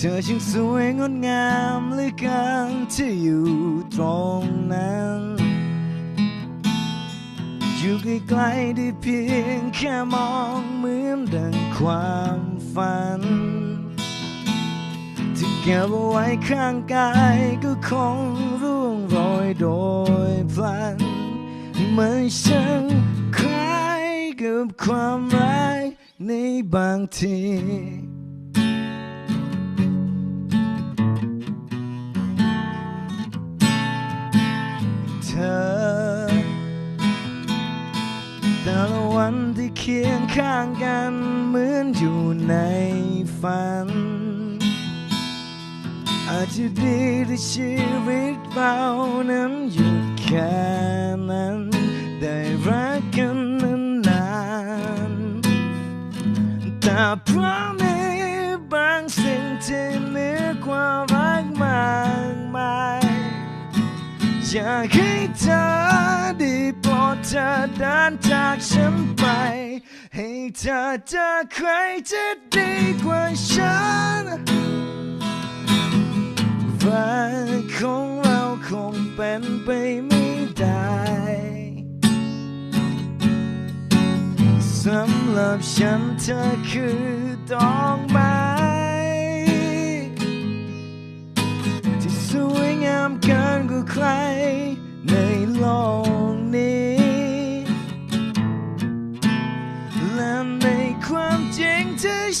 เธอช่างสวยงดงามเหลือเกินที่อยู่ตรงนั้น อยู่ใกล้ๆได้เพียงแค่มองเหมือนดังความฝัน ที่เก็บเอาไว้ข้างกายก็คงร่วงโรยโดยพลันเหมือนฉันคล้ายกับความรักในบางที วันที่เคียงข้างกันเหมือนอยู่ในฝัน อาจจะดีที่ชีวิตเรานั้นหยุดแค่นั้น ได้รักกันนานๆแต่เพราะมีบางสิ่งที่เหนือกว่ารักมากมายอยากให้เธอได้ เธอเดินจากฉันไป ให้เธอเจอใครจะดีกว่าฉันฝันของเราคงเป็นไปไม่ได้สำหรับฉันเธอคือดอกไม้ที่สวยงามเกินกว่าใครในโลก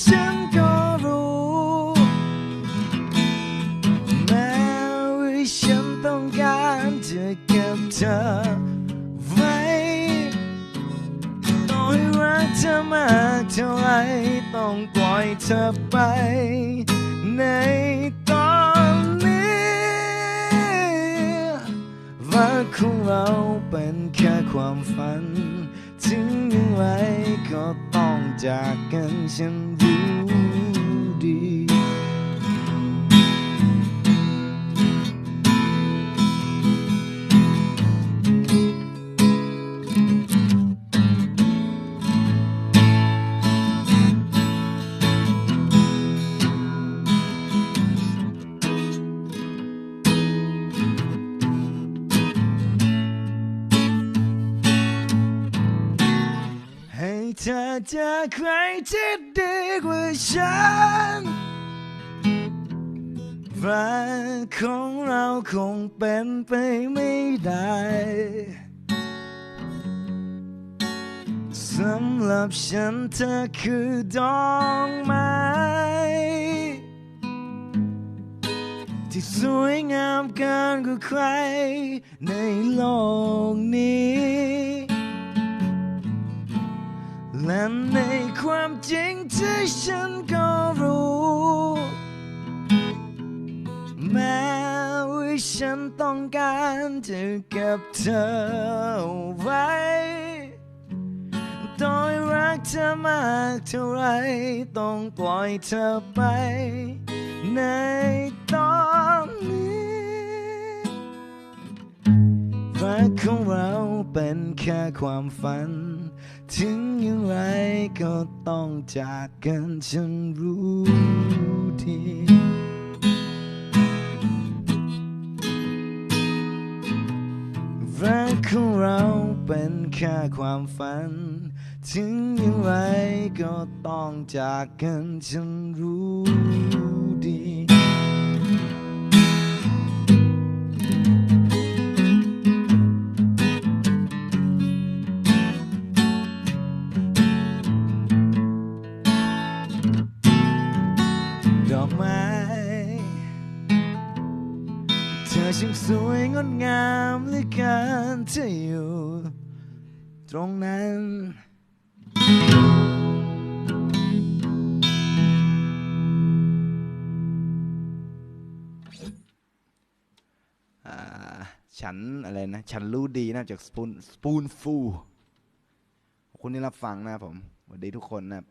ฉันก็รู้ แม้ว่าฉันต้องการจะเก็บเธอไว้ต่อให้รักเธอมากเท่าไรต้องปล่อยเธอไป ในตอนนี้รักของเราเป็นแค่ความฝัน ถึงย่างไรก็ กันฉั เธอเจอใครที่ดีกว่าฉันรักของเราคงเป็นไปไม่ได้สำหรับฉันเธอคือดอกไม้ที่สวยงามเกินกว่าใครในโลกนี้ ในความจริงที่ฉันก็รู้ แม้ว่าฉันต้องการจะเก็บเธอไว้ต่อยรักเธอมากเท่าไร ต้องปล่อยเธอไปในตอน รักของเราเป็นแค่ความฝัน ถึงอย่างไรก็ต้องจากกันฉันรู้ดีรักของเราเป็นแค่ความฝัน ถึงอย่างไรก็ต้องจากกันฉันรู้ดี ดอกไม้ เธอช่างสวยงดงามเหลือเกินที่อยู่ตรงนั้นอ่าฉันอะไรนะ ฉันรู้ดีนะจากสปูนสปูนฟู คุณที่รับฟังนะผมสวัสดีทุกคนนะ